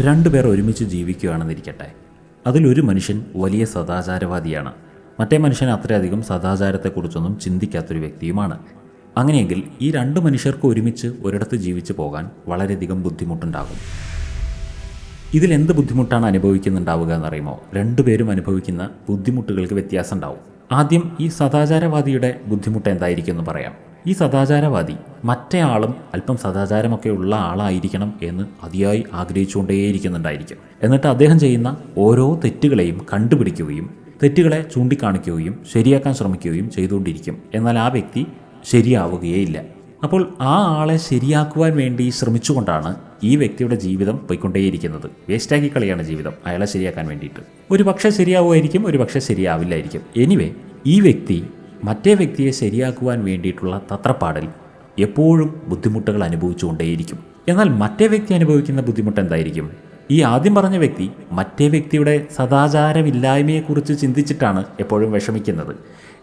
രണ്ടുപേർ ഒരുമിച്ച് ജീവിക്കുകയാണെന്നിരിക്കട്ടെ. അതിലൊരു മനുഷ്യൻ വലിയ സദാചാരവാദിയാണ്. മറ്റേ മനുഷ്യൻ അത്രയധികം സദാചാരത്തെക്കുറിച്ചൊന്നും ചിന്തിക്കാത്തൊരു വ്യക്തിയുമാണ്. അങ്ങനെയെങ്കിൽ ഈ രണ്ട് മനുഷ്യർക്ക് ഒരുമിച്ച് ഒരിടത്ത് ജീവിച്ചു പോകാൻ വളരെയധികം ബുദ്ധിമുട്ടുണ്ടാകും. ഇതിൽ എന്ത് ബുദ്ധിമുട്ടാണ് അനുഭവിക്കുന്നുണ്ടാവുക എന്നറിയുമോ? രണ്ടുപേരും അനുഭവിക്കുന്ന ബുദ്ധിമുട്ടുകൾക്ക് വ്യത്യാസം ഉണ്ടാവും ആദ്യം ഈ സദാചാരവാദിയുടെ ബുദ്ധിമുട്ട് എന്തായിരിക്കും എന്ന് പറയാം. ഈ സദാചാരവാദി മറ്റേ ആളും അല്പം സദാചാരമൊക്കെ ഉള്ള ആളായിരിക്കണം എന്ന് അതിയായി ആഗ്രഹിച്ചുകൊണ്ടേയിരിക്കുന്നുണ്ടായിരിക്കും. എന്നിട്ട് അദ്ദേഹം ചെയ്യുന്ന ഓരോ തെറ്റുകളെയും കണ്ടുപിടിക്കുകയും തെറ്റുകളെ ചൂണ്ടിക്കാണിക്കുകയും ശരിയാക്കാൻ ശ്രമിക്കുകയും ചെയ്തുകൊണ്ടിരിക്കും. എന്നാൽ ആ വ്യക്തി ശരിയാവുകയേയില്ല. അപ്പോൾ ആ ആളെ ശരിയാക്കുവാൻ വേണ്ടി ശ്രമിച്ചുകൊണ്ടാണ് ഈ വ്യക്തിയുടെ ജീവിതം പോയിക്കൊണ്ടേയിരിക്കുന്നത്. വേസ്റ്റാക്കി കളിയാണ് ജീവിതം. അയാളെ ശരിയാക്കാൻ വേണ്ടിയിട്ട്. ഒരു പക്ഷേ ശരിയാവുമായിരിക്കും ഒരു പക്ഷേ ശരിയാവില്ലായിരിക്കും. എനിവേ ഈ വ്യക്തി മറ്റേ വ്യക്തിയെ ശരിയാക്കുവാൻ വേണ്ടിയിട്ടുള്ള തത്രപ്പാടിൽ എപ്പോഴും ബുദ്ധിമുട്ടുകൾ അനുഭവിച്ചുകൊണ്ടേയിരിക്കും. എന്നാൽ മറ്റേ വ്യക്തി അനുഭവിക്കുന്ന ബുദ്ധിമുട്ട് എന്തായിരിക്കും? ഈ ആദ്യം പറഞ്ഞ വ്യക്തി മറ്റേ വ്യക്തിയുടെ സദാചാരമില്ലായ്മയെക്കുറിച്ച് ചിന്തിച്ചിട്ടാണ് എപ്പോഴും വിഷമിക്കുന്നത്.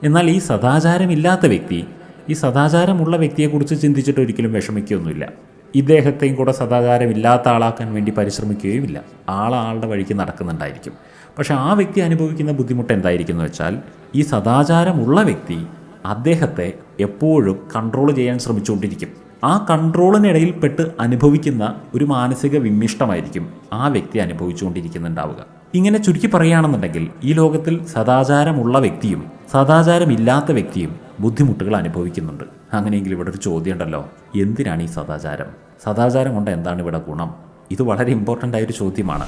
എന്നാൽ ഈ സദാചാരമില്ലാത്ത വ്യക്തി ഈ സദാചാരമുള്ള വ്യക്തിയെക്കുറിച്ച് ചിന്തിച്ചിട്ട് ഒരിക്കലും വിഷമിക്കുകയൊന്നുമില്ല. ഇദ്ദേഹത്തെയും കൂടെ സദാചാരമില്ലാത്ത ആളാക്കാൻ വേണ്ടി പരിശ്രമിക്കുകയുമില്ല. ആൾ ആളുടെ വഴിക്ക് നടക്കുന്നുണ്ടായിരിക്കും. പക്ഷേ ആ വ്യക്തി അനുഭവിക്കുന്ന ബുദ്ധിമുട്ട് എന്തായിരിക്കും എന്ന് വെച്ചാൽ ഈ സദാചാരമുള്ള വ്യക്തി അദ്ദേഹത്തെ എപ്പോഴും കൺട്രോൾ ചെയ്യാൻ ശ്രമിച്ചുകൊണ്ടിരിക്കും. ആ കൺട്രോളിനിടയിൽ പെട്ട് അനുഭവിക്കുന്ന ഒരു മാനസിക വിമ്മിഷ്ടമായിരിക്കും ആ വ്യക്തി അനുഭവിച്ചുകൊണ്ടിരിക്കുന്നുണ്ടാവുക. ഇങ്ങനെ ചുരുക്കി പറയുകയാണെന്നുണ്ടെങ്കിൽ ഈ ലോകത്തിൽ സദാചാരമുള്ള വ്യക്തിയും സദാചാരമില്ലാത്ത വ്യക്തിയും ബുദ്ധിമുട്ടുകൾ അനുഭവിക്കുന്നുണ്ട്. അങ്ങനെയെങ്കിൽ ഇവിടെ ഒരു ചോദ്യം ഉണ്ടല്ലോ എന്തിനാണ് ഈ സദാചാരം? സദാചാരം കൊണ്ട് എന്താണ് ഇവിടെ ഗുണം? ഇത് വളരെ ഇമ്പോർട്ടന്റ് ആയൊരു ചോദ്യമാണ്.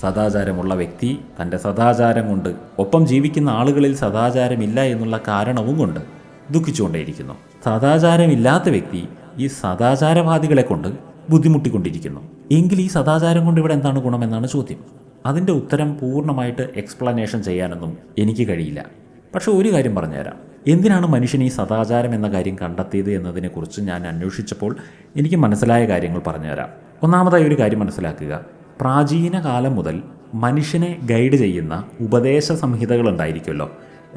സദാചാരമുള്ള വ്യക്തി തന്റെ സദാചാരം കൊണ്ട് ഒപ്പം ജീവിക്കുന്ന ആളുകളിൽ സദാചാരമില്ല എന്നുള്ള കാരണവും കൊണ്ട് ദുഃഖിച്ചുകൊണ്ടേയിരിക്കുന്നു. സദാചാരമില്ലാത്ത വ്യക്തി ഈ സദാചാരവാദികളെ കൊണ്ട് ബുദ്ധിമുട്ടിക്കൊണ്ടിരിക്കുന്നു. എങ്കിൽ ഈ സദാചാരം കൊണ്ട് ഇവിടെ എന്താണ് ഗുണമെന്നാണ് ചോദ്യം. അതിന്റെ ഉത്തരം പൂർണമായിട്ട് എക്സ്പ്ലനേഷൻ ചെയ്യാനൊന്നും എനിക്ക് കഴിയില്ല. പക്ഷെ ഒരു കാര്യം പറഞ്ഞുതരാം. എന്തിനാണ് മനുഷ്യൻ ഈ സദാചാരം എന്ന കാര്യം കണ്ടെത്തിയത് എന്നതിനെക്കുറിച്ച് ഞാൻ അന്വേഷിച്ചപ്പോൾ എനിക്ക് മനസ്സിലായ കാര്യങ്ങൾ പറഞ്ഞുതരാം. ഒന്നാമതായി ഒരു കാര്യം മനസ്സിലാക്കുക. പ്രാചീന കാലം മുതൽ മനുഷ്യനെ ഗൈഡ് ചെയ്യുന്ന ഉപദേശ സംഹിതകൾ ഉണ്ടായിരിക്കുമല്ലോ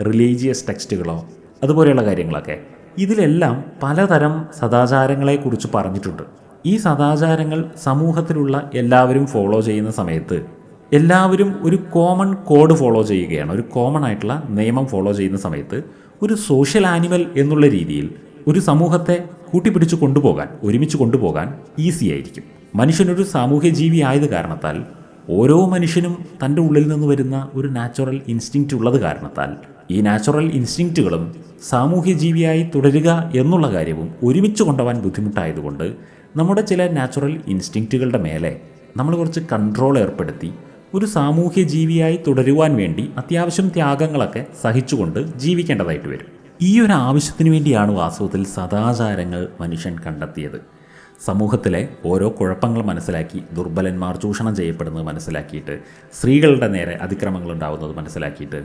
റിലീജിയസ് ടെക്സ്റ്റുകളോ അതുപോലെയുള്ള കാര്യങ്ങളൊക്കെ. ഇതിലെല്ലാം പലതരം സദാചാരങ്ങളെക്കുറിച്ച് പറഞ്ഞിട്ടുണ്ട്. ഈ സദാചാരങ്ങൾ സമൂഹത്തിലുള്ള എല്ലാവരും ഫോളോ ചെയ്യുന്ന സമയത്ത് എല്ലാവരും ഒരു കോമൺ കോഡ് ഫോളോ ചെയ്യുകയാണ്. ഒരു കോമൺ ആയിട്ടുള്ള നിയമം ഫോളോ ചെയ്യുന്ന സമയത്ത് ഒരു സോഷ്യൽ ആനിമൽ എന്നുള്ള രീതിയിൽ ഒരു സമൂഹത്തെ കൂട്ടിപ്പിടിച്ച് കൊണ്ടുപോകാൻ ഒരുമിച്ച് കൊണ്ടുപോകാൻ ഈസി ആയിരിക്കും. മനുഷ്യനൊരു സാമൂഹ്യ ജീവി ആയത് കാരണത്താൽ ഓരോ മനുഷ്യനും തന്റെ ഉള്ളിൽ നിന്ന് വരുന്ന ഒരു നാച്ചുറൽ ഇൻസ്റ്റിങ്ക്റ്റ് ഉള്ളത് കാരണത്താൽ ഈ നാച്ചുറൽ ഇൻസ്റ്റിങ്ക്റ്റുകളും സാമൂഹ്യ ജീവിയായി തുടരുക എന്നുള്ള കാര്യവും ഒരുമിച്ച് കൊണ്ടുപോകാൻ ബുദ്ധിമുട്ടായതുകൊണ്ട് നമ്മുടെ ചില നാച്ചുറൽ ഇൻസ്റ്റിങ്ക്റ്റുകളുടെ മേലെ നമ്മൾ കുറച്ച് കൺട്രോൾ ഏർപ്പെടുത്തി ഒരു സാമൂഹ്യ ജീവിയായി തുടരുവാൻ വേണ്ടി അത്യാവശ്യം ത്യാഗങ്ങളൊക്കെ സഹിച്ചുകൊണ്ട് ജീവിക്കേണ്ടതായിട്ട് വരും. ഈ ഒരു ആവശ്യത്തിന് വേണ്ടിയാണ് വാസ്തവത്തിൽ സദാചാരങ്ങൾ മനുഷ്യൻ കണ്ടെത്തിയത്. സമൂഹത്തിലെ ഓരോ കുഴപ്പങ്ങൾ മനസ്സിലാക്കി ദുർബലന്മാർ ചൂഷണം ചെയ്യപ്പെടുന്നത് മനസ്സിലാക്കിയിട്ട് സ്ത്രീകളുടെ നേരെ അതിക്രമങ്ങൾ ഉണ്ടാകുന്നത് മനസ്സിലാക്കിയിട്ട്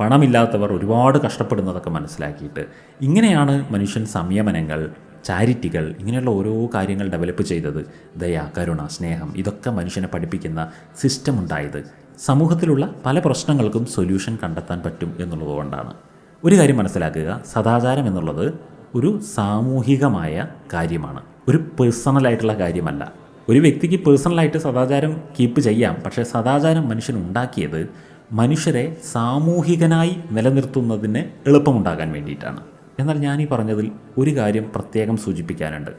പണമില്ലാത്തവർ ഒരുപാട് കഷ്ടപ്പെടുന്നതൊക്കെ മനസ്സിലാക്കിയിട്ട് ഇങ്ങനെയാണ് മനുഷ്യൻ സംയമനങ്ങൾ ചാരിറ്റികൾ ഇങ്ങനെയുള്ള ഓരോ കാര്യങ്ങൾ ഡെവലപ്പ് ചെയ്തത്. ദയ കരുണ സ്നേഹം ഇതൊക്കെ മനുഷ്യനെ പഠിപ്പിക്കുന്ന സിസ്റ്റം ഉണ്ടായത്. സമൂഹത്തിലുള്ള പല പ്രശ്നങ്ങൾക്കും സൊല്യൂഷൻ കണ്ടെത്താൻ പറ്റും എന്നുള്ളതുകൊണ്ടാണ് ഒരു കാര്യം മനസ്സിലാക്കുക സദാചാരം എന്നുള്ളത് ഒരു സാമൂഹികമായ കാര്യമാണ്. ഒരു പേഴ്സണലായിട്ടുള്ള കാര്യമല്ല. ഒരു വ്യക്തിക്ക് പേഴ്സണലായിട്ട് സദാചാരം കീപ്പ് ചെയ്യാം. പക്ഷേ സദാചാരം മനുഷ്യൻ ഉണ്ടാക്കിയത് മനുഷ്യരെ സാമൂഹികനായി നിലനിർത്തുന്നതിന് എളുപ്പമുണ്ടാകാൻ വേണ്ടിയിട്ടാണ്. എന്നാൽ ഞാൻ ഈ പറഞ്ഞതിൽ ഒരു കാര്യം പ്രത്യേകം സൂചിപ്പിക്കാനുണ്ട്.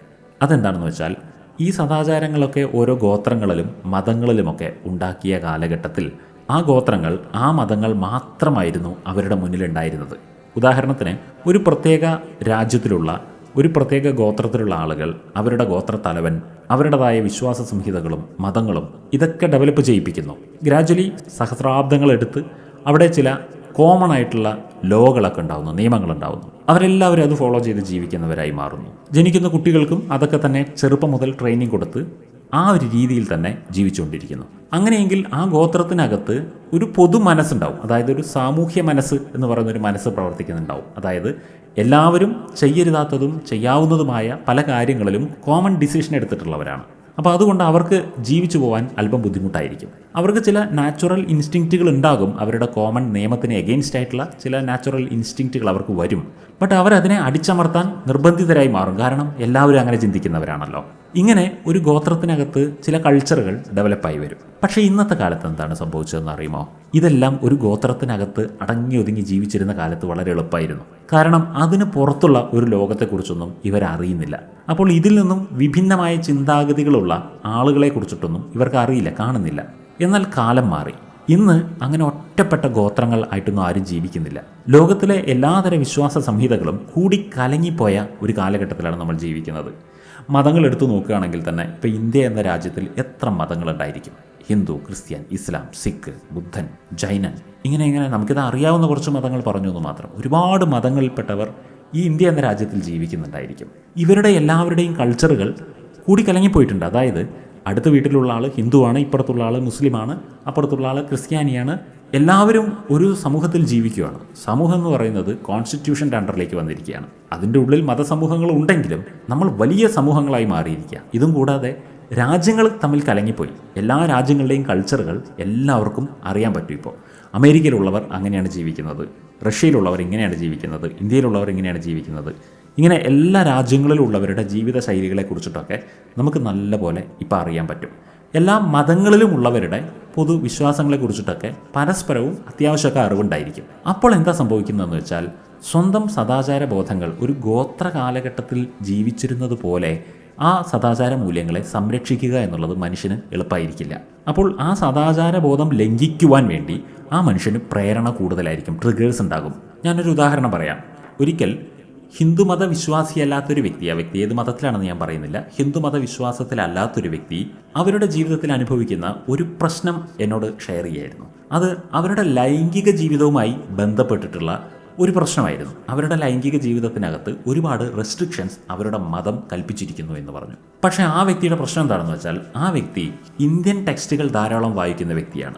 അതെന്താണെന്ന് വെച്ചാൽ ഈ സദാചാരങ്ങളൊക്കെ ഓരോ ഗോത്രങ്ങളിലും മതങ്ങളിലുമൊക്കെ ഉണ്ടാക്കിയ കാലഘട്ടത്തിൽ ആ ഗോത്രങ്ങൾ ആ മതങ്ങൾ മാത്രമായിരുന്നു അവരുടെ മുന്നിലുണ്ടായിരുന്നത്. ഉദാഹരണത്തിന് ഒരു പ്രത്യേക രാജ്യത്തിലുള്ള ഒരു പ്രത്യേക ഗോത്രത്തിലുള്ള ആളുകൾ അവരുടെ ഗോത്രത്തലവൻ അവരുടേതായ വിശ്വാസ സംഹിതകളും മതങ്ങളും ഇതൊക്കെ ഡെവലപ്പ് ചെയ്യിപ്പിക്കുന്നു. ഗ്രാജ്വലി സഹസ്രാബ്ദങ്ങളെടുത്ത് അവിടെ ചില കോമൺ ആയിട്ടുള്ള ലോകളൊക്കെ ഉണ്ടാവുന്നു നിയമങ്ങളുണ്ടാവുന്നു അവരെല്ലാവരും അത് ഫോളോ ചെയ്ത് ജീവിക്കുന്നവരായി മാറുന്നു. ജനിക്കുന്ന കുട്ടികൾക്കും അതൊക്കെ തന്നെ ചെറുപ്പം മുതൽ ട്രെയിനിങ് കൊടുത്ത് ആ ഒരു രീതിയിൽ തന്നെ ജീവിച്ചുകൊണ്ടിരിക്കുന്നു. അങ്ങനെയെങ്കിൽ ആ ഗോത്രത്തിനകത്ത് ഒരു പൊതു മനസ്സുണ്ടാവും. അതായത് ഒരു സാമൂഹ്യ മനസ്സ് എന്ന് പറയുന്ന ഒരു മനസ്സ് പ്രവർത്തിക്കുന്നുണ്ടാവും. അതായത് എല്ലാവരും ചെയ്യരുതാത്തതും ചെയ്യാവുന്നതുമായ പല കാര്യങ്ങളിലും കോമൺ ഡിസിഷൻ എടുത്തിട്ടുള്ളവരാണ്. അപ്പോൾ അതുകൊണ്ട് അവർക്ക് ജീവിച്ചു പോകാൻ അല്പം ബുദ്ധിമുട്ടായിരിക്കും. അവർക്ക് ചില നാച്ചുറൽ ഇൻസ്റ്റിങ്ക്റ്റുകൾ ഉണ്ടാകും. അവരുടെ കോമൺ നിയമത്തിന് എഗെയിൻസ്റ്റ് ആയിട്ടുള്ള ചില നാച്ചുറൽ ഇൻസ്റ്റിങ്ക്റ്റുകൾ അവർക്ക് വരും. ബട്ട് അവരതിനെ അടിച്ചമർത്താൻ നിർബന്ധിതരായി മാറും. കാരണം എല്ലാവരും അങ്ങനെ ചിന്തിക്കുന്നവരാണല്ലോ. ഇങ്ങനെ ഒരു ഗോത്രത്തിനകത്ത് ചില കൾച്ചറുകൾ ഡെവലപ്പായി വരും. പക്ഷേ ഇന്നത്തെ കാലത്ത് എന്താണ് സംഭവിച്ചതെന്ന് അറിയുമോ? ഇതെല്ലാം ഒരു ഗോത്രത്തിനകത്ത് അടങ്ങി ഒതുങ്ങി ജീവിച്ചിരുന്ന കാലത്ത് വളരെ എളുപ്പമായിരുന്നു. കാരണം അതിന് പുറത്തുള്ള ഒരു ലോകത്തെക്കുറിച്ചൊന്നും ഇവരറിയുന്നില്ല അപ്പോൾ ഇതിൽ നിന്നും വിഭിന്നമായ ചിന്താഗതികളുള്ള ആളുകളെ കുറിച്ചിട്ടൊന്നും ഇവർക്ക് അറിയില്ല കാണുന്നില്ല. എന്നാൽ കാലം മാറി. ഇന്ന് അങ്ങനെ ഒറ്റപ്പെട്ട ഗോത്രങ്ങൾ ആയിട്ടൊന്നും ആരും ജീവിക്കുന്നില്ല. ലോകത്തിലെ എല്ലാതര വിശ്വാസ സംഹിതകളും കൂടി കലങ്ങിപ്പോയ ഒരു കാലഘട്ടത്തിലാണ് നമ്മൾ ജീവിക്കുന്നത്. മതങ്ങൾ എടുത്തു നോക്കുകയാണെങ്കിൽ തന്നെ ഇപ്പോൾ ഇന്ത്യ എന്ന രാജ്യത്തിൽ എത്ര മതങ്ങളുണ്ടായിരിക്കും? ഹിന്ദു ക്രിസ്ത്യൻ ഇസ്ലാം സിഖ് ബുദ്ധൻ ജൈനൻ ഇങ്ങനെ ഇങ്ങനെ നമുക്കിത് അറിയാവുന്ന കുറച്ച് മതങ്ങൾ പറഞ്ഞു എന്ന് മാത്രം. ഒരുപാട് മതങ്ങളിൽപ്പെട്ടവർ ഈ ഇന്ത്യ എന്ന രാജ്യത്തിൽ ജീവിക്കുന്നുണ്ടായിരിക്കും. ഇവരുടെ എല്ലാവരുടെയും കൾച്ചറുകൾ കൂടി കലങ്ങിപ്പോയിട്ടുണ്ട് അതായത് അടുത്ത വീട്ടിലുള്ള ആൾ ഹിന്ദുവാണ് ഇപ്പുറത്തുള്ള ആൾ മുസ്ലിമാണ് അപ്പുറത്തുള്ള ആൾ ക്രിസ്ത്യാനിയാണ് എല്ലാവരും ഒരു സമൂഹത്തിൽ ജീവിക്കുകയാണ്. സമൂഹം എന്ന് പറയുന്നത് കോൺസ്റ്റിറ്റ്യൂഷന്റെ അണ്ടറിലേക്ക് വന്നിരിക്കുകയാണ്. അതിന്റെ ഉള്ളിൽ മതസമൂഹങ്ങൾ ഉണ്ടെങ്കിലും നമ്മൾ വലിയ സമൂഹങ്ങളായി മാറിയിരിക്കുക ഇതും കൂടാതെ രാജ്യങ്ങൾ തമ്മിൽ കലങ്ങിപ്പോയി. എല്ലാ രാജ്യങ്ങളുടെയും കൾച്ചറുകൾ എല്ലാവർക്കും അറിയാൻ പറ്റും ഇപ്പോൾ. അമേരിക്കയിലുള്ളവർ അങ്ങനെയാണ് ജീവിക്കുന്നത്. റഷ്യയിലുള്ളവർ ഇങ്ങനെയാണ് ജീവിക്കുന്നത്. ഇന്ത്യയിലുള്ളവർ ഇങ്ങനെയാണ് ജീവിക്കുന്നത്. ഇങ്ങനെ എല്ലാ രാജ്യങ്ങളിലുള്ളവരുടെ ജീവിത ശൈലികളെക്കുറിച്ചിട്ടൊക്കെ നമുക്ക് നല്ലപോലെ ഇപ്പോൾ അറിയാൻ പറ്റും. എല്ലാ മതങ്ങളിലുമുള്ളവരുടെ കുറിച്ചിട്ടൊക്കെ പരസ്പരവും അത്യാവശ്യമൊക്കെ അറിവുണ്ടായിരിക്കും. അപ്പോൾ എന്താ സംഭവിക്കുന്നതെന്ന് വെച്ചാൽ സ്വന്തം സദാചാര ബോധങ്ങൾ ഒരു ഗോത്ര കാലഘട്ടത്തിൽ ജീവിച്ചിരുന്നത് പോലെ ആ സദാചാര മൂല്യങ്ങളെ സംരക്ഷിക്കുക എന്നുള്ളത് മനുഷ്യന് എളുപ്പമായിരിക്കില്ല അപ്പോൾ ആ സദാചാര ബോധം ലംഘിക്കുവാൻ വേണ്ടി ആ മനുഷ്യന് പ്രേരണ കൂടുതലായിരിക്കും ട്രിഗേഴ്സ് ഉണ്ടാകും. ഞാനൊരു ഉദാഹരണം പറയാം. ഒരിക്കൽ ഹിന്ദുമത വിശ്വാസിയല്ലാത്തൊരു വ്യക്തി ആ വ്യക്തി ഏത് മതത്തിലാണെന്ന് ഞാൻ പറയുന്നില്ല ഹിന്ദുമത വിശ്വാസത്തിലല്ലാത്തൊരു വ്യക്തി അവരുടെ ജീവിതത്തിൽ അനുഭവിക്കുന്ന ഒരു പ്രശ്നം എന്നോട് ഷെയർ ചെയ്യായിരുന്നു അത് അവരുടെ ലൈംഗിക ജീവിതവുമായി ബന്ധപ്പെട്ടിട്ടുള്ള ഒരു പ്രശ്നമായിരുന്നു. അവരുടെ ലൈംഗിക ജീവിതത്തിനകത്ത് ഒരുപാട് റെസ്ട്രിക്ഷൻസ് അവരുടെ മതം കൽപ്പിച്ചിരിക്കുന്നു എന്ന് പറഞ്ഞു. പക്ഷേ ആ വ്യക്തിയുടെ പ്രശ്നം എന്താണെന്ന് വെച്ചാൽ ആ വ്യക്തി ഇന്ത്യൻ ടെക്സ്റ്റുകൾ ധാരാളം വായിക്കുന്ന വ്യക്തിയാണ്.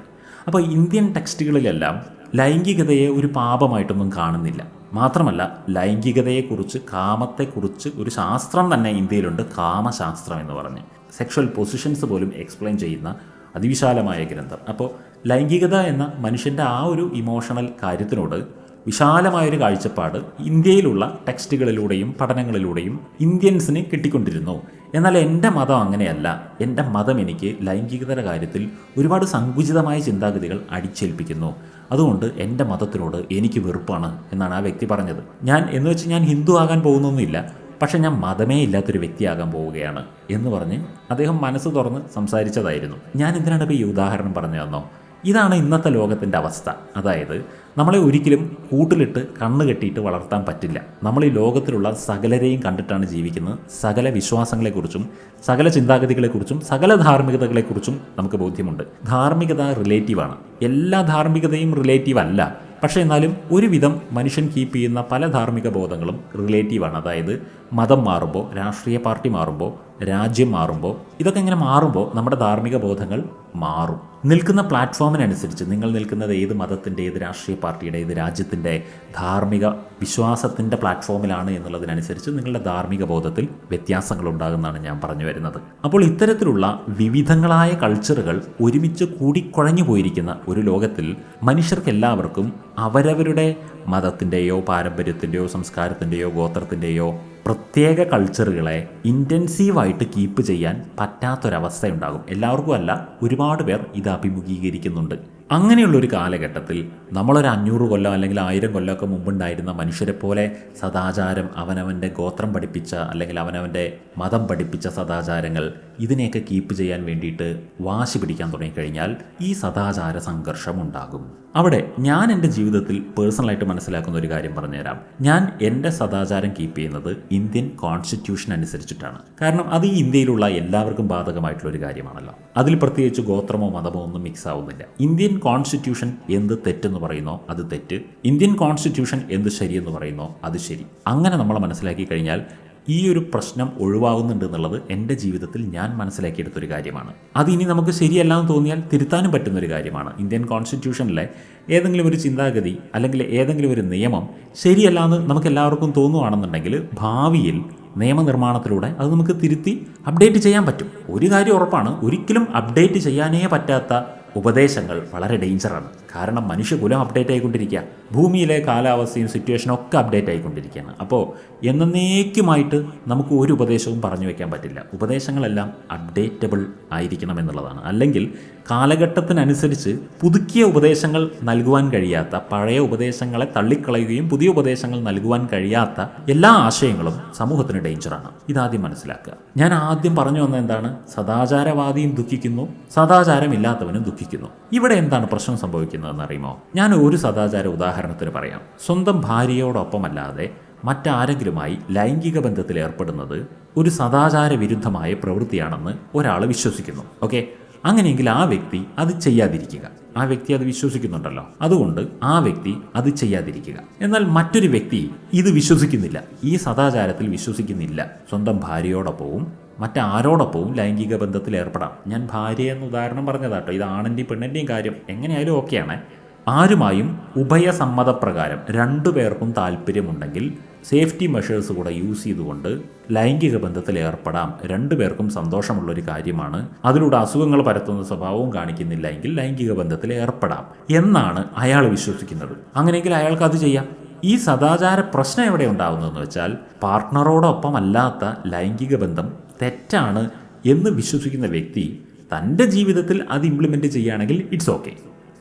അപ്പോൾ ഇന്ത്യൻ ടെക്സ്റ്റുകളിലെല്ലാം ലൈംഗികതയെ ഒരു പാപമായിട്ടൊന്നും കാണുന്നില്ല. മാത്രമല്ല ലൈംഗികതയെക്കുറിച്ച് കാമത്തെക്കുറിച്ച് ഒരു ശാസ്ത്രം തന്നെ ഇന്ത്യയിലുണ്ട് കാമശാസ്ത്രം എന്ന് പറഞ്ഞ്. സെക്ഷൽ പൊസിഷൻസ് പോലും എക്സ്പ്ലെയിൻ ചെയ്യുന്ന അതിവിശാലമായ ഗ്രന്ഥം. അപ്പോൾ ലൈംഗികത എന്ന മനുഷ്യന്റെ ആ ഒരു ഇമോഷണൽ കാര്യത്തിനോട് വിശാലമായൊരു കാഴ്ചപ്പാട് ഇന്ത്യയിലുള്ള ടെക്സ്റ്റുകളിലൂടെയും പഠനങ്ങളിലൂടെയും ഇന്ത്യൻസിന് കിട്ടിക്കൊണ്ടിരുന്നു. എന്നാൽ എന്റെ മതം അങ്ങനെയല്ല. എന്റെ മതം എനിക്ക് ലൈംഗികതയുടെ കാര്യത്തിൽ ഒരുപാട് സങ്കുചിതമായ ചിന്താഗതികൾ അടിച്ചേൽപ്പിക്കുന്നു. അതുകൊണ്ട് എന്റെ മതത്തിനോട് എനിക്ക് വെറുപ്പാണ് എന്നാണ് ആ വ്യക്തി പറഞ്ഞത്. ഞാൻ എന്ന് വെച്ച് ഞാൻ ഹിന്ദു ആകാൻ പോകുന്നൊന്നുമില്ല പക്ഷേ ഞാൻ മതമേ ഇല്ലാത്തൊരു വ്യക്തിയാകാൻ പോവുകയാണ് എന്ന് പറഞ്ഞ് അദ്ദേഹം മനസ്സ് തുറന്ന് സംസാരിച്ചതായിരുന്നു. ഞാൻ എന്തിനാണ് ഇപ്പോൾ ഈ ഉദാഹരണം പറഞ്ഞു തന്നോ ഇതാണ് ഇന്നത്തെ ലോകത്തിന്റെ അവസ്ഥ. അതായത് നമ്മളെ ഒരിക്കലും കൂട്ടിലിട്ട് കണ്ണ് കെട്ടിയിട്ട് വളർത്താൻ പറ്റില്ല. നമ്മൾ ഈ ലോകത്തിലുള്ള സകലരെയും കണ്ടിട്ടാണ് ജീവിക്കുന്നത്. സകല വിശ്വാസങ്ങളെക്കുറിച്ചും സകല ചിന്താഗതികളെക്കുറിച്ചും സകല ധാർമ്മികതകളെക്കുറിച്ചും നമുക്ക് ബോധ്യമുണ്ട്. ധാർമ്മികത റിലേറ്റീവാണ്. എല്ലാ ധാർമ്മികതയും റിലേറ്റീവ് അല്ല. പക്ഷേ എന്നാലും ഒരുവിധം മനുഷ്യൻ കീപ്പ് ചെയ്യുന്ന പല ധാർമ്മിക ബോധങ്ങളും റിലേറ്റീവാണ്. അതായത് മതം മാറുമ്പോൾ രാഷ്ട്രീയ പാർട്ടി മാറുമ്പോൾ രാജ്യം മാറുമ്പോൾ ഇതൊക്കെ ഇങ്ങനെ മാറുമ്പോൾ നമ്മുടെ ധാർമ്മിക ബോധങ്ങൾ മാറും. നിൽക്കുന്ന പ്ലാറ്റ്ഫോമിനനുസരിച്ച് നിങ്ങൾ നിൽക്കുന്നത് ഏത് മതത്തിന്റെ ഏത് രാഷ്ട്രീയ പാർട്ടിയുടെ ഏത് രാജ്യത്തിന്റെ ധാർമ്മിക വിശ്വാസത്തിന്റെ പ്ലാറ്റ്ഫോമിലാണ് എന്നുള്ളതിനനുസരിച്ച് നിങ്ങളുടെ ധാർമ്മിക ബോധത്തിൽ വ്യത്യാസങ്ങൾ ഉണ്ടാകുന്നതാണ് ഞാൻ പറഞ്ഞു വരുന്നത്. അപ്പോൾ ഇത്തരത്തിലുള്ള വിവിധങ്ങളായ കൾച്ചറുകൾ ഒരുമിച്ച് കൂടിക്കുഴഞ്ഞു പോയിരിക്കുന്ന ഒരു ലോകത്തിൽ മനുഷ്യർക്കെല്ലാവർക്കും അവരവരുടെ മതത്തിന്റെയോ പാരമ്പര്യത്തിന്റെയോ സംസ്കാരത്തിന്റെയോ ഗോത്രത്തിന്റെയോ പ്രത്യേക കൾച്ചറുകളെ ഇന്റൻസീവായിട്ട് കീപ്പ് ചെയ്യാൻ പറ്റാത്തൊരവസ്ഥയുണ്ടാകും. എല്ലാവർക്കും അല്ല ഒരുപാട് പേർ ഇത് അഭിമുഖീകരിക്കുന്നുണ്ട്. അങ്ങനെയുള്ളൊരു കാലഘട്ടത്തിൽ നമ്മളൊരു അഞ്ഞൂറ് കൊല്ലം അല്ലെങ്കിൽ ആയിരം കൊല്ലമൊക്കെ മുമ്പുണ്ടായിരുന്ന മനുഷ്യരെ പോലെ സദാചാരം അവനവന്റെ ഗോത്രം പഠിപ്പിച്ച അല്ലെങ്കിൽ അവനവന്റെ മതം പഠിപ്പിച്ച സദാചാരങ്ങൾ ഇതിനെയൊക്കെ കീപ്പ് ചെയ്യാൻ വേണ്ടിയിട്ട് വാശി പിടിക്കാൻ തുടങ്ങിക്കഴിഞ്ഞാൽ ഈ സദാചാര സംഘർഷം ഉണ്ടാകും. അവിടെ ഞാൻ എന്റെ ജീവിതത്തിൽ പേഴ്സണലായിട്ട് മനസ്സിലാക്കുന്ന ഒരു കാര്യം പറഞ്ഞുതരാം. ഞാൻ എന്റെ സദാചാരം കീപ്പ് ചെയ്യുന്നത് ഇന്ത്യൻ കോൺസ്റ്റിറ്റ്യൂഷൻ അനുസരിച്ചിട്ടാണ്. കാരണം അത് ഈ ഇന്ത്യയിലുള്ള എല്ലാവർക്കും ബാധകമായിട്ടുള്ള ഒരു കാര്യമാണല്ലോ. അതിൽ പ്രത്യേകിച്ച് ഗോത്രമോ മതമോ ഒന്നും മിക്സ് ആവുന്നില്ല. ഇന്ത്യൻ കോൺസ്റ്റിറ്റ്യൂഷൻ എന്ത് തെറ്റെന്ന് പറയുന്നോ അത് തെറ്റ്. ഇന്ത്യൻ കോൺസ്റ്റിറ്റ്യൂഷൻ എന്ത് ശരിയെന്ന് പറയുന്നോ അത് ശരി. അങ്ങനെ നമ്മൾ മനസ്സിലാക്കി കഴിഞ്ഞാൽ ഈ ഒരു പ്രശ്നം ഒഴിവാകുന്നുണ്ട് എന്നുള്ളത് എന്റെ ജീവിതത്തിൽ ഞാൻ മനസ്സിലാക്കിയെടുത്തൊരു കാര്യമാണ്. അത് ഇനി നമുക്ക് ശരിയല്ല എന്ന് തോന്നിയാൽ തിരുത്താനും പറ്റുന്ന ഒരു കാര്യമാണ്. ഇന്ത്യൻ കോൺസ്റ്റിറ്റ്യൂഷനിലെ ഏതെങ്കിലും ഒരു ചിന്താഗതി അല്ലെങ്കിൽ ഏതെങ്കിലും ഒരു നിയമം ശരിയല്ല എന്ന് നമുക്ക് എല്ലാവർക്കും തോന്നുവാണെന്നുണ്ടെങ്കിൽ ഭാവിയിൽ നിയമനിർമ്മാണത്തിലൂടെ അത് നമുക്ക് തിരുത്തി അപ്ഡേറ്റ് ചെയ്യാൻ പറ്റും. ഒരു കാര്യം ഉറപ്പാണ് ഒരിക്കലും അപ്ഡേറ്റ് ചെയ്യാനേ പറ്റാത്ത ഉപദേശങ്ങൾ വളരെ ഡേഞ്ചറാണ് കാരണം മനുഷ്യകുലം അപ്ഡേറ്റ് ആയിക്കൊണ്ടിരിക്കുക. ഭൂമിയിലെ കാലാവസ്ഥയും സിറ്റുവേഷനും ഒക്കെ അപ്ഡേറ്റ് ആയിക്കൊണ്ടിരിക്കുകയാണ്. അപ്പോൾ എന്നേക്കുമായിട്ട് നമുക്ക് ഒരു ഉപദേശവും പറഞ്ഞു വയ്ക്കാൻ പറ്റില്ല. ഉപദേശങ്ങളെല്ലാം അപ്ഡേറ്റബിൾ ആയിരിക്കണം എന്നുള്ളതാണ്. അല്ലെങ്കിൽ കാലഘട്ടത്തിനനുസരിച്ച് പുതുക്കിയ ഉപദേശങ്ങൾ നൽകുവാൻ കഴിയാത്ത പഴയ ഉപദേശങ്ങളെ തള്ളിക്കളയുകയും പുതിയ ഉപദേശങ്ങൾ നൽകുവാൻ കഴിയാത്ത എല്ലാ ആശയങ്ങളും സമൂഹത്തിന് ഡേഞ്ചറാണ് ഇതാദ്യം മനസ്സിലാക്കുക. ഞാൻ ആദ്യം പറഞ്ഞു വന്ന എന്താണ്? സദാചാരവാദിയും ദുഃഖിക്കുന്നു സദാചാരമില്ലാത്തവനും ദുഃഖിക്കുന്നു. ഇവിടെ എന്താണ് പ്രശ്നം സംഭവിക്കുന്നതെന്ന് അറിയുമോ ഞാൻ ഒരു സദാചാര ഉദാഹരണത്തിന് പറയാം. സ്വന്തം ഭാര്യയോടൊപ്പമല്ലാതെ മറ്റാരെങ്കിലുമായി ലൈംഗിക ബന്ധത്തിൽ ഏർപ്പെടുന്നത് ഒരു സദാചാര വിരുദ്ധമായ പ്രവൃത്തിയാണെന്ന് ഒരാൾ വിശ്വസിക്കുന്നു. ഓക്കെ? അങ്ങനെയെങ്കിൽ ആ വ്യക്തി അത് ചെയ്യാതിരിക്കുക. ആ വ്യക്തി അത് വിശ്വസിക്കുന്നുണ്ടല്ലോ. അതുകൊണ്ട് ആ വ്യക്തി അത് ചെയ്യാതിരിക്കുക. എന്നാൽ മറ്റൊരു വ്യക്തി ഇത് വിശ്വസിക്കുന്നില്ല. ഈ സദാചാരത്തിൽ വിശ്വസിക്കുന്നില്ല. സ്വന്തം ഭാര്യയോടൊപ്പവും മറ്റാരോടൊപ്പവും ലൈംഗിക ബന്ധത്തിൽ ഏർപ്പെടാം. ഞാൻ ഭാര്യ എന്ന ഉദാഹരണം പറഞ്ഞതാട്ടോ ഇത് ആണിന്റെയും പെണ്ണിന്റെയും കാര്യം. എങ്ങനെയായാലും ഓക്കെയാണ്. ആരുമായും ഉഭയസമ്മതപ്രകാരം രണ്ടു പേർക്കും താല്പര്യമുണ്ടെങ്കിൽ സേഫ്റ്റി മെഷേഴ്സ് കൂടെ യൂസ് ചെയ്തുകൊണ്ട് ലൈംഗിക ബന്ധത്തിൽ ഏർപ്പെടാം. രണ്ടു പേർക്കും സന്തോഷമുള്ളൊരു കാര്യമാണ്. അതിലൂടെ അസുഖങ്ങൾ പരത്തുന്ന സ്വഭാവവും കാണിക്കുന്നില്ല എങ്കിൽ ലൈംഗിക ബന്ധത്തിൽ ഏർപ്പെടാം എന്നാണ് അയാൾ വിശ്വസിക്കുന്നത്. അങ്ങനെയെങ്കിൽ അയാൾക്ക് അത് ചെയ്യാം. ഈ സദാചാര പ്രശ്നം എവിടെ ഉണ്ടാകുന്നതെന്ന് വെച്ചാൽ പാർട്ട്ണറോടൊപ്പം അല്ലാത്ത ലൈംഗിക ബന്ധം തെറ്റാണ് എന്ന് വിശ്വസിക്കുന്ന വ്യക്തി തന്റെ ജീവിതത്തിൽ അത് ഇംപ്ലിമെന്റ് ചെയ്യുകയാണെങ്കിൽ ഇറ്റ്സ് ഓക്കെ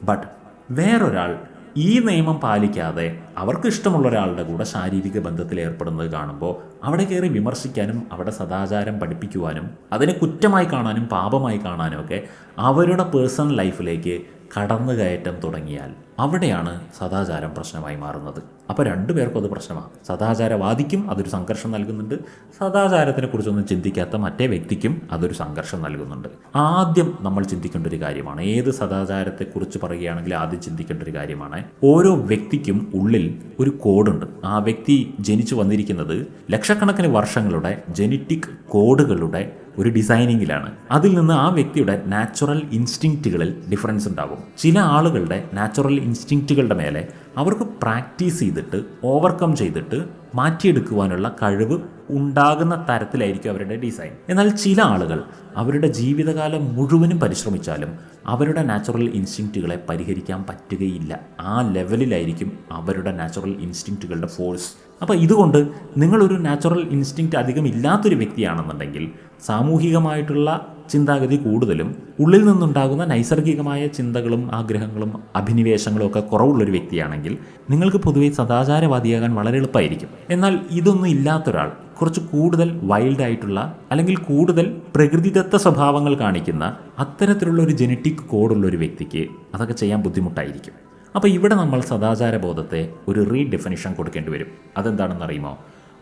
ബട്ട് വേറൊരാൾ ഈ നിയമം പാലിക്കാതെ അവർക്ക് ഇഷ്ടമുള്ള ഒരാളുടെ കൂടെ ശാരീരിക ബന്ധത്തിൽ ഏർപ്പെടുന്നത് കാണുമ്പോൾ അവിടെ കയറി വിമർശിക്കാനും അവിടെ സദാചാരം പഠിപ്പിക്കുവാനും അതിനെ കുറ്റമായി കാണാനും പാപമായി കാണാനും ഒക്കെ അവരുടെ പേഴ്സണൽ ലൈഫിലേക്ക് കടന്നു കയറ്റം തുടങ്ങിയാൽ അവിടെയാണ് സദാചാരം പ്രശ്നമായി മാറുന്നത്. അപ്പോൾ രണ്ടു പേർക്കും അത് പ്രശ്നമാണ് സദാചാരവാദിക്കും അതൊരു സംഘർഷം നൽകുന്നുണ്ട്. സദാചാരത്തിനെ കുറിച്ചൊന്നും ചിന്തിക്കാത്ത മറ്റേ വ്യക്തിക്കും അതൊരു സംഘർഷം നൽകുന്നുണ്ട്. ആദ്യം നമ്മൾ ചിന്തിക്കേണ്ട ഒരു കാര്യമാണ് ഏത് സദാചാരത്തെക്കുറിച്ച് പറയുകയാണെങ്കിൽ ആദ്യം ചിന്തിക്കേണ്ട ഒരു കാര്യമാണ്. ഓരോ വ്യക്തിക്കും ഉള്ളിൽ ഒരു കോഡുണ്ട്. ആ വ്യക്തി ജനിച്ചു വന്നിരിക്കുന്നത് ലക്ഷക്കണക്കിന് വർഷങ്ങളുടെ ജനറ്റിക് കോഡുകളുടെ ഒരു ഡിസൈനിങ്ങിലാണ്. അതിൽ നിന്ന് ആ വ്യക്തിയുടെ നാച്ചുറൽ ഇൻസ്റ്റിങ്ക്റ്റുകളിൽ ഡിഫറൻസ് ഉണ്ടാകും. ചില ആളുകളുടെ നാച്ചുറൽ ഇൻസ്റ്റിങ്ക്റ്റുകളുടെ മേലെ അവർക്ക് പ്രാക്ടീസ് ചെയ്തിട്ട് ഓവർകം ചെയ്തിട്ട് മാറ്റിയെടുക്കുവാനുള്ള കഴിവ് ഉണ്ടാകുന്ന തരത്തിലായിരിക്കും അവരുടെ ഡിസൈൻ എന്നാൽ ചില ആളുകൾ അവരുടെ ജീവിതകാലം മുഴുവനും പരിശ്രമിച്ചാലും അവരുടെ നാച്ചുറൽ ഇൻസ്റ്റിങ്ക്റ്റുകളെ പരിഹരിക്കാൻ പറ്റുകയില്ല. ആ ലെവലിലായിരിക്കും അവരുടെ നാച്ചുറൽ ഇൻസ്റ്റിങ്ക്റ്റുകളുടെ ഫോഴ്സ് അപ്പോൾ ഇതുകൊണ്ട് നിങ്ങളൊരു നാച്ചുറൽ ഇൻസ്റ്റിങ്ക്റ്റ് അധികം ഇല്ലാത്തൊരു വ്യക്തിയാണെന്നുണ്ടെങ്കിൽ സാമൂഹികമായിട്ടുള്ള ചിന്താഗതി കൂടുതലും ഉള്ളിൽ നിന്നുണ്ടാകുന്ന നൈസർഗികമായ ചിന്തകളും ആഗ്രഹങ്ങളും അഭിനിവേശങ്ങളും ഒക്കെ കുറവുള്ളൊരു വ്യക്തിയാണെങ്കിൽ നിങ്ങൾക്ക് പൊതുവെ സദാചാരവാദിയാകാൻ വളരെ എളുപ്പമായിരിക്കും. എന്നാൽ ഇതൊന്നും ഇല്ലാത്തൊരാൾ കുറച്ച് കൂടുതൽ വൈൽഡ് ആയിട്ടുള്ള അല്ലെങ്കിൽ കൂടുതൽ പ്രകൃതിദത്ത സ്വഭാവങ്ങൾ കാണിക്കുന്ന അത്തരത്തിലുള്ള ഒരു ജനറ്റിക് കോഡുള്ള ഒരു വ്യക്തിക്ക് അതൊക്കെ ചെയ്യാൻ ബുദ്ധിമുട്ടായിരിക്കും. അപ്പോൾ ഇവിടെ നമ്മൾ സദാചാര ബോധത്തെ ഒരു റീഡെഫിനിഷൻ കൊടുക്കേണ്ടി വരും. അതെന്താണെന്ന് അറിയുമോ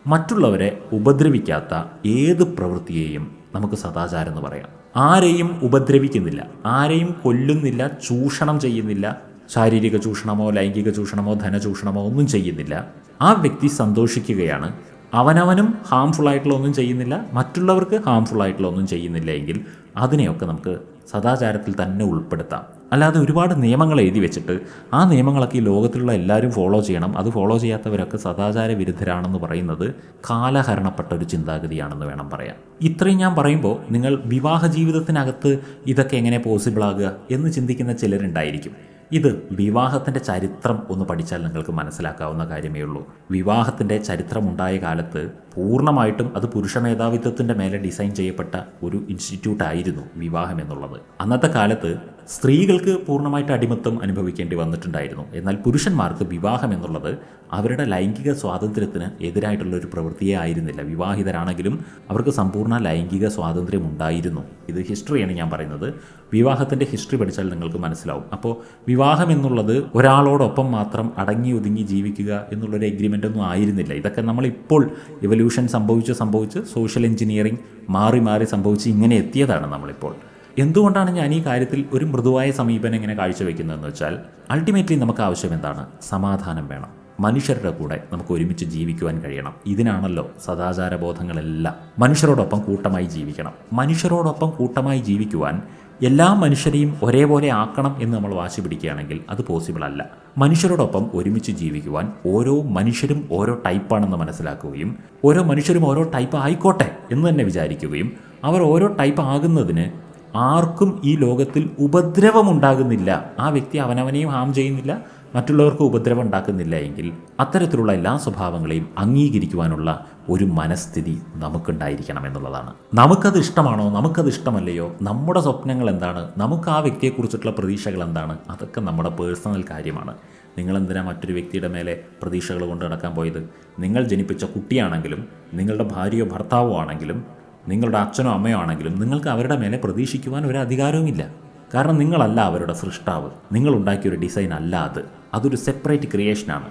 മറ്റുള്ളവരെ ഉപദ്രവിക്കാത്ത ഏത് പ്രവൃത്തിയെയും നമുക്ക് സദാചാരം എന്ന് പറയാം. ആരെയും ഉപദ്രവിക്കുന്നില്ല ആരെയും കൊല്ലുന്നില്ല ചൂഷണം ചെയ്യുന്നില്ല ശാരീരിക ചൂഷണമോ ലൈംഗിക ചൂഷണമോ ധനചൂഷണമോ ഒന്നും ചെയ്യുന്നില്ല. ആ വ്യക്തി സന്തോഷിക്കുകയാണ്. അവനവനും ഹാംഫുൾ ആയിട്ടുള്ള ഒന്നും ചെയ്യുന്നില്ല മറ്റുള്ളവർക്ക് ഹാംഫുൾ ആയിട്ടുള്ള ഒന്നും ചെയ്യുന്നില്ല എങ്കിൽ അതിനെയൊക്കെ നമുക്ക് സദാചാരത്തിൽ തന്നെ ഉൾപ്പെടുത്താം. അല്ലാതെ ഒരുപാട് നിയമങ്ങൾ എഴുതി വെച്ചിട്ട് ആ നിയമങ്ങളൊക്കെ ഈ ലോകത്തിലുള്ള എല്ലാവരും ഫോളോ ചെയ്യണം. അത് ഫോളോ ചെയ്യാത്തവരൊക്കെ സദാചാര വിരുദ്ധരാണെന്ന് പറയുന്നത് കാലഹരണപ്പെട്ട ഒരു ചിന്താഗതിയാണെന്ന് വേണം പറയാൻ. ഇത്രയും ഞാൻ പറയുമ്പോൾ നിങ്ങൾ വിവാഹ ജീവിതത്തിനകത്ത് ഇതൊക്കെ എങ്ങനെ പോസിബിൾ ആകുക എന്ന് ചിന്തിക്കുന്ന ചിലരുണ്ടായിരിക്കും. ഇത് വിവാഹത്തിന്റെ ചരിത്രം ഒന്ന് പഠിച്ചാൽ നിങ്ങൾക്ക് മനസ്സിലാക്കാവുന്ന കാര്യമേ ഉള്ളൂ. വിവാഹത്തിന്റെ ചരിത്രമുണ്ടായ കാലത്ത് പൂർണമായിട്ടും അത് പുരുഷ മേധാവിത്വത്തിന്റെ മേലെ ഡിസൈൻ ചെയ്യപ്പെട്ട ഒരു ഇൻസ്റ്റിറ്റ്യൂട്ട് ആയിരുന്നു വിവാഹം എന്നുള്ളത്. അന്നത്തെ കാലത്ത് സ്ത്രീകൾക്ക് പൂർണമായിട്ട് അടിമത്തം അനുഭവിക്കേണ്ടി വന്നിട്ടുണ്ടായിരുന്നു. എന്നാൽ പുരുഷന്മാർക്ക് വിവാഹം എന്നുള്ളത് അവരുടെ ലൈംഗിക സ്വാതന്ത്ര്യത്തിന് എതിരായിട്ടുള്ള ഒരു പ്രവൃത്തിയേ ആയിരുന്നില്ല. വിവാഹിതരാണെങ്കിലും അവർക്ക് സമ്പൂർണ ലൈംഗിക സ്വാതന്ത്ര്യം ഉണ്ടായിരുന്നു. ഇത് ഹിസ്റ്ററിയാണ് ഞാൻ പറയുന്നത്. വിവാഹത്തിന്റെ ഹിസ്റ്ററി പഠിച്ചാൽ നിങ്ങൾക്ക് മനസ്സിലാവും. അപ്പോൾ വിവാഹം എന്നുള്ളത് ഒരാളോടൊപ്പം മാത്രം അടങ്ങി ഒതുങ്ങി ജീവിക്കുക എന്നുള്ളൊരു എഗ്രിമെന്റ് ഒന്നും ആയിരുന്നില്ല. ഇതൊക്കെ നമ്മളിപ്പോൾ ഇവല്യൂഷൻ സംഭവിച്ച് സംഭവിച്ച് സോഷ്യൽ എഞ്ചിനീയറിംഗ് മാറി മാറി സംഭവിച്ച് ഇങ്ങനെ എത്തിയതാണ് നമ്മളിപ്പോൾ. എന്തുകൊണ്ടാണ് ഞാൻ ഈ കാര്യത്തിൽ ഒരു മൃദുവായ സമീപനം ഇങ്ങനെ കാഴ്ചവെക്കുന്നതെന്ന് വെച്ചാൽ അൾട്ടിമേറ്റ്ലി നമുക്ക് ആവശ്യം എന്താണ്? സമാധാനം വേണം. മനുഷ്യരുടെ കൂടെ നമുക്ക് ഒരുമിച്ച് ജീവിക്കുവാൻ കഴിയണം. ഇതിനാണല്ലോ സദാചാര ബോധങ്ങളെല്ലാം. മനുഷ്യരോടൊപ്പം കൂട്ടമായി ജീവിക്കണം. മനുഷ്യരോടൊപ്പം കൂട്ടമായി ജീവിക്കുവാൻ എല്ലാ മനുഷ്യരെയും ഒരേപോലെ ആക്കണം എന്ന് നമ്മൾ വാശി പിടിക്കുകയാണെങ്കിൽ അത് പോസിബിൾ അല്ല. മനുഷ്യരോടൊപ്പം ഒരുമിച്ച് ജീവിക്കുവാൻ ഓരോ മനുഷ്യരും ഓരോ ടൈപ്പാണെന്ന് മനസ്സിലാക്കുകയും ഓരോ മനുഷ്യരും ഓരോ ടൈപ്പ് ആയിക്കോട്ടെ എന്ന് തന്നെ വിചാരിക്കുകയും അവർ ഓരോ ടൈപ്പ് ആകുന്നതിന് ആർക്കും ഈ ലോകത്തിൽ ഉപദ്രവമുണ്ടാകുന്നില്ല. ആ വ്യക്തി അവനവനെയും ഹാം ചെയ്യുന്നില്ല മറ്റുള്ളവർക്ക് ഉപദ്രവം ഉണ്ടാക്കുന്നില്ല എങ്കിൽ അത്തരത്തിലുള്ള എല്ലാ സ്വഭാവങ്ങളെയും അംഗീകരിക്കുവാനുള്ള ഒരു മനസ്ഥിതി നമുക്കുണ്ടായിരിക്കണം എന്നുള്ളതാണ്. നമുക്കത് ഇഷ്ടമാണോ? നമുക്കത് ഇഷ്ടമല്ലയോ? നമ്മുടെ സ്വപ്നങ്ങൾ എന്താണ്? നമുക്ക് ആ വ്യക്തിയെക്കുറിച്ചിട്ടുള്ള പ്രതീക്ഷകൾ എന്താണ്? അതൊക്കെ നമ്മുടെ പേഴ്സണൽ കാര്യമാണ്. നിങ്ങളെന്തിനാ മറ്റൊരു വ്യക്തിയുടെ മേലെ പ്രതീക്ഷകൾ കൊണ്ട് നടക്കാൻ പോയത്? നിങ്ങൾ ജനിപ്പിച്ച കുട്ടിയാണെങ്കിലും നിങ്ങളുടെ ഭാര്യയോ ഭർത്താവോ ആണെങ്കിലും നിങ്ങളുടെ അച്ഛനോ അമ്മയോ ആണെങ്കിലും നിങ്ങൾക്ക് അവരുടെ മേലെ പ്രതീക്ഷിക്കുവാൻ ഒരു അധികാരവുമില്ല കാരണം നിങ്ങളല്ല അവരുടെ സൃഷ്ടാവ്. നിങ്ങൾ ഉണ്ടാക്കിയ ഒരു ഡിസൈൻ അല്ല അത്. അതൊരു സെപ്പറേറ്റ് ക്രിയേഷനാണ്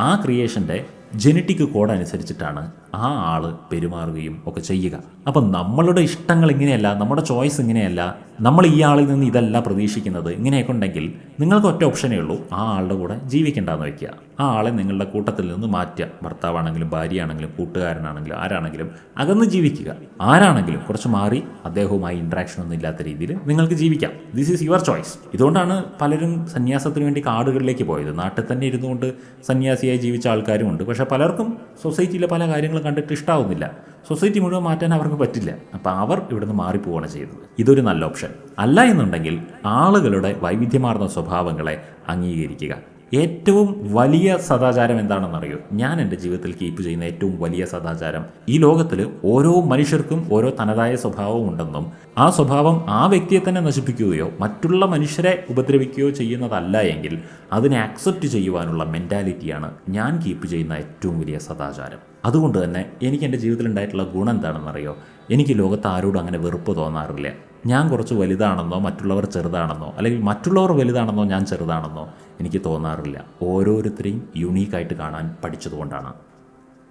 ആ ക്രിയേഷന്റെ ജനറ്റിക് കോഡ് അനുസരിച്ചിട്ടാണ് ആ ആൾ പെരുമാറുകയും ഒക്കെ ചെയ്യുക. അപ്പം നമ്മളുടെ ഇഷ്ടങ്ങൾ ഇങ്ങനെയല്ല നമ്മുടെ ചോയ്സ് ഇങ്ങനെയല്ല നമ്മൾ ഈ ആളിൽ നിന്ന് ഇതല്ല പ്രതീക്ഷിക്കുന്നത് ഇങ്ങനെയൊക്കെ ഉണ്ടെങ്കിൽ നിങ്ങൾക്ക് ഒറ്റ ഓപ്ഷനേ ഉള്ളൂ ആ ആളുടെ കൂടെ ജീവിക്കേണ്ടെന്ന് വയ്ക്കുക ആ ആളെ നിങ്ങളുടെ കൂട്ടത്തിൽ നിന്ന് മാറ്റുക. ഭർത്താവാണെങ്കിലും ഭാര്യയാണെങ്കിലും കൂട്ടുകാരനാണെങ്കിലും ആരാണെങ്കിലും അകന്ന് ജീവിക്കുക. ആരാണെങ്കിലും കുറച്ച് മാറി അദ്ദേഹവുമായി ഇൻട്രാക്ഷൻ ഒന്നും ഇല്ലാത്ത രീതിയിൽ നിങ്ങൾക്ക് ജീവിക്കാം. ദിസ് ഈസ് യുവർ ചോയ്സ് ഇതുകൊണ്ടാണ് പലരും സന്യാസത്തിന് വേണ്ടി കാടുകളിലേക്ക് പോയത്. നാട്ടിൽ തന്നെ ഇരുന്നുകൊണ്ട് സന്യാസിയായി ജീവിച്ച ആൾക്കാരുമുണ്ട് പക്ഷേ പലർക്കും സൊസൈറ്റിയിലെ പല കാര്യങ്ങളും കണ്ടിട്ട് ഇഷ്ടാവുന്നില്ല. സൊസൈറ്റി മുഴുവൻ മാറ്റാൻ അവർക്ക് പറ്റില്ല. അപ്പോൾ അവർ ഇവിടുന്ന് മാറിപ്പോവാണ് ചെയ്യുന്നത്. ഇതൊരു നല്ല ഓപ്ഷൻ അല്ല എന്നുണ്ടെങ്കിൽ ആളുകളുടെ വൈവിധ്യമാർന്ന സ്വഭാവങ്ങളെ അംഗീകരിക്കുക. ഏറ്റവും വലിയ സദാചാരം എന്താണെന്നറിയോ? ഞാൻ എന്റെ ജീവിതത്തിൽ കീപ്പ് ചെയ്യുന്ന ഏറ്റവും വലിയ സദാചാരം. ഈ ലോകത്തിൽ ഓരോ മനുഷ്യർക്കും ഓരോ തനതായ സ്വഭാവം ഉണ്ടെന്നും ആ സ്വഭാവം ആ വ്യക്തിയെ തന്നെ നശിപ്പിക്കുകയോ മറ്റുള്ള മനുഷ്യരെ ഉപദ്രവിക്കുകയോ ചെയ്യുന്നതല്ല എങ്കിൽ അതിനെ അക്സെപ്റ്റ് ചെയ്യുവാനുള്ള മെന്റാലിറ്റിയാണ് ഞാൻ കീപ്പ് ചെയ്യുന്ന ഏറ്റവും വലിയ സദാചാരം. അതുകൊണ്ട് തന്നെ എനിക്ക് എന്റെ ജീവിതത്തിൽ ഉണ്ടായിട്ടുള്ള ഗുണം എന്താണെന്നറിയോ? എനിക്ക് ലോകത്ത് ആരോടും അങ്ങനെ വെറുപ്പ് തോന്നാറില്ല. ഞാൻ കുറച്ച് വലുതാണെന്നോ മറ്റുള്ളവർ ചെറുതാണെന്നോ അല്ലെങ്കിൽ മറ്റുള്ളവർ വലുതാണെന്നോ ഞാൻ ചെറുതാണെന്നോ എനിക്ക് തോന്നാറില്ല. ഓരോരുത്തരെയും യുണീക്കായിട്ട് കാണാൻ പഠിച്ചതുകൊണ്ടാണ്.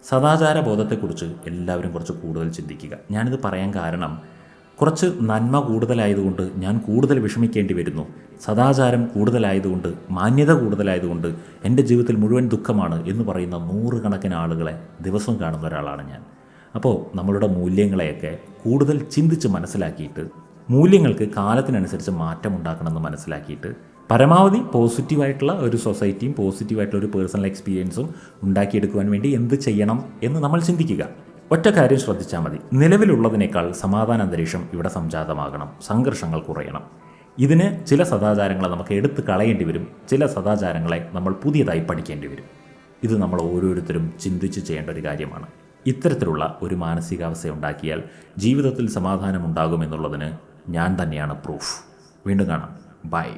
സദാചാര ബോധത്തെക്കുറിച്ച് എല്ലാവരും കുറച്ച് കൂടുതൽ ചിന്തിക്കുക. ഞാനിത് പറയാൻ കാരണം കുറച്ച് നന്മ കൂടുതലായതുകൊണ്ട് ഞാൻ കൂടുതൽ വിഷമിക്കേണ്ടി വരുന്നു. സദാചാരം കൂടുതലായതുകൊണ്ട് മാന്യത കൂടുതലായതുകൊണ്ട് എന്റെ ജീവിതത്തിൽ മുഴുവൻ ദുഃഖമാണ് എന്ന് പറയുന്ന നൂറുകണക്കിന് ആളുകളെ ദിവസം കാണുന്ന ഒരാളാണ് ഞാൻ. അപ്പോൾ നമ്മളുടെ മൂല്യങ്ങളെയൊക്കെ കൂടുതൽ ചിന്തിച്ച് മനസ്സിലാക്കിയിട്ട് മൂല്യങ്ങൾക്ക് കാലത്തിനനുസരിച്ച് മാറ്റം ഉണ്ടാക്കണമെന്ന് മനസ്സിലാക്കിയിട്ട് പരമാവധി പോസിറ്റീവായിട്ടുള്ള ഒരു സൊസൈറ്റിയും പോസിറ്റീവായിട്ടുള്ള ഒരു പേഴ്സണൽ എക്സ്പീരിയൻസും ഉണ്ടാക്കിയെടുക്കുവാൻ വേണ്ടി എന്ത് ചെയ്യണം എന്ന് നമ്മൾ ചിന്തിക്കുക. ഒറ്റ കാര്യം ശ്രദ്ധിച്ചാൽ മതി. നിലവിലുള്ളതിനേക്കാൾ സമാധാന അന്തരീക്ഷം ഇവിടെ സംജാതമാകണം. സംഘർഷങ്ങൾ കുറയണം. ഇതിന് ചില സദാചാരങ്ങളെ നമുക്ക് എടുത്തു കളയേണ്ടി വരും. ചില സദാചാരങ്ങളെ നമ്മൾ പുതിയതായി പഠിക്കേണ്ടി വരും. ഇത് നമ്മൾ ഓരോരുത്തരും ചിന്തിച്ച് ചെയ്യേണ്ട ഒരു കാര്യമാണ്. ഇത്തരത്തിലുള്ള ഒരു മാനസികാവസ്ഥ ഉണ്ടാക്കിയാൽ ജീവിതത്തിൽ സമാധാനം ഉണ്ടാകുമെന്നുള്ളതിന് ഞാൻ തന്നെയാണ് പ്രൂഫ് വീണ്ടും കാണാം. ബൈ